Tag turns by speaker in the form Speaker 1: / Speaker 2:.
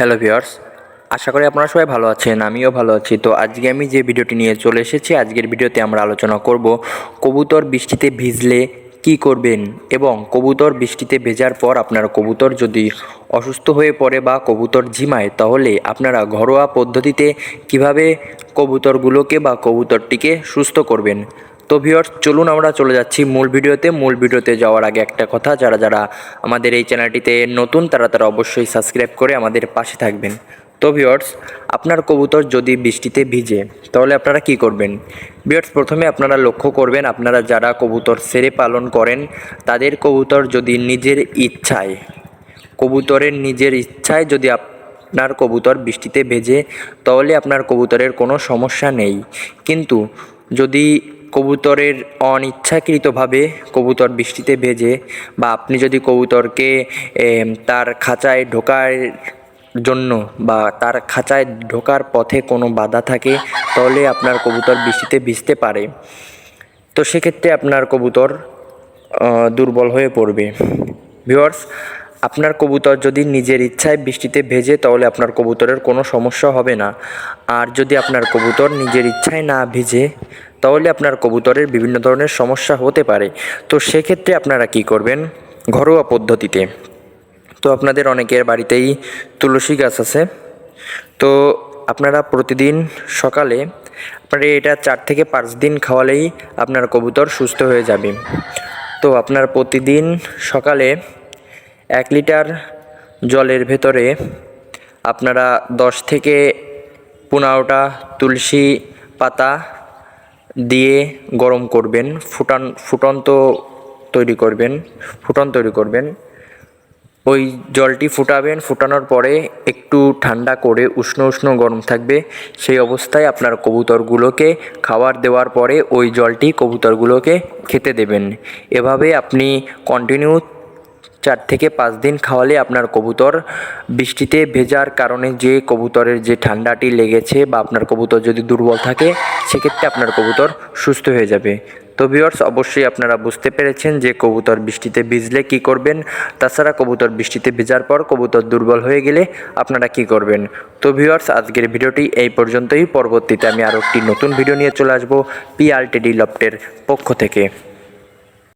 Speaker 1: Hello viewers, আশা করি আপনারা সবাই ভালো আছেন, আমিও ভালো আছি। তো আজকে আমি যে ভিডিওটি নিয়ে চলে এসেছি, আজকের ভিডিওতে আমরা আলোচনা করব কবুতর বৃষ্টিতে ভিজলে কি করবেন এবং কবুতর বৃষ্টিতে ভেজার পর আপনার কবুতর যদি অসুস্থ হয়ে পড়ে বা কবুতর ঝিমায়, তাহলে আপনারা ঘরোয়া পদ্ধতিতে কীভাবে কবুতরগুলোকে বা কবুতরটিকে সুস্থ করবেন? তো ভিউয়ার্স চলুন আমরা চলে যাচ্ছি মূল ভিডিওতে। মূল ভিডিওতে যাওয়ার আগে একটা কথা, যারা যারা আমাদের এই চ্যানেলটিতে নতুন, তারা তারা অবশ্যই সাবস্ক্রাইব করে আমাদের পাশে থাকবেন। তো ভিউয়ার্স আপনার কবুতর যদি বৃষ্টিতে ভিজে, তাহলে আপনারা কি করবেন? ভিউয়ার্স প্রথমে আপনারা লক্ষ্য করবেন, আপনারা যারা কবুতর সেরে পালন করেন, তাদের কবুতর যদি নিজের ইচ্ছায়, কবুতরের নিজের ইচ্ছায় যদি আপনার কবুতর বৃষ্টিতে ভেজে, তাহলে আপনার কবুতরের কোনো সমস্যা নেই। কিন্তু যদি কবুতরের অনিচ্ছাকৃতভাবে কবুতর বৃষ্টিতে ভেজে বা আপনি যদি কবুতরকে তার খাঁচায় ঢোকার জন্য বা তার খাঁচায় ঢোকার পথে কোনো বাধা থাকে, তাহলে আপনার কবুতর বৃষ্টিতে ভিজতে পারে। তো সেক্ষেত্রে আপনার কবুতর দুর্বল হয়ে পড়বে। ভিওয়ার্স আপনার কবুতর যদি নিজের ইচ্ছায় বৃষ্টিতে ভেজে, তাহলে আপনার কবুতরের কোনো সমস্যা হবে না। আর যদি আপনার কবুতর নিজের ইচ্ছায় না ভিজে তাহলে আপনার কবুতরের বিভিন্ন ধরনের সমস্যা হতে পারে। তো সেক্ষেত্রে আপনারা কি করবেন? ঘরোয়া পদ্ধতিতে। তো আপনাদের অনেকের বাড়িতেই তুলসী গাছ আছে। তো আপনারা প্রতিদিন সকালে আপনারা এটা চার থেকে পাঁচ দিন খাওয়ালেই আপনার কবুতর সুস্থ হয়ে যাবে। তো আপনার প্রতিদিন সকালে এক লিটার জলের ভেতরে আপনারা দশ থেকে পনেরোটা তুলসী পাতা দিয়ে গরম করবেন, ফুটান, ফুটন্ত তৈরি করবেন, ফুটন তৈরি করবেন। ওই জলটি ফুটাবেন, ফুটানোর পরে একটু ঠান্ডা করে উষ্ণ উষ্ণ গরম থাকবে। সেই অবস্থায় আপনার কবুতরগুলোকে খাবার দেওয়ার পরে ওই জলটি কবুতরগুলোকে খেতে দেবেন। এভাবে আপনি কন্টিনিউ চার থেকে পাঁচ দিন খাওয়ালে আপনার কবুতর বৃষ্টিতে ভেজার কারণে যে কবুতরের যে ঠান্ডাটি লেগেছে বা আপনার কবুতর যদি দুর্বল থাকে, সেক্ষেত্রে আপনার কবুতর সুস্থ হয়ে যাবে। তো ভিউয়ার্স অবশ্যই আপনারা বুঝতে পেরেছেন যে কবুতর বৃষ্টিতে ভিজলে কি করবেন। তাছাড়া কবুতর বৃষ্টিতে ভেজার পর কবুতর দুর্বল হয়ে গেলে আপনারা কি করবেন। তো ভিউয়ার্স আজকের ভিডিওটি এই পর্যন্তই। পরবর্তীতে আমি আরও একটি নতুন ভিডিও নিয়ে চলে আসব পিআরটিডি লফটের পক্ষ থেকে।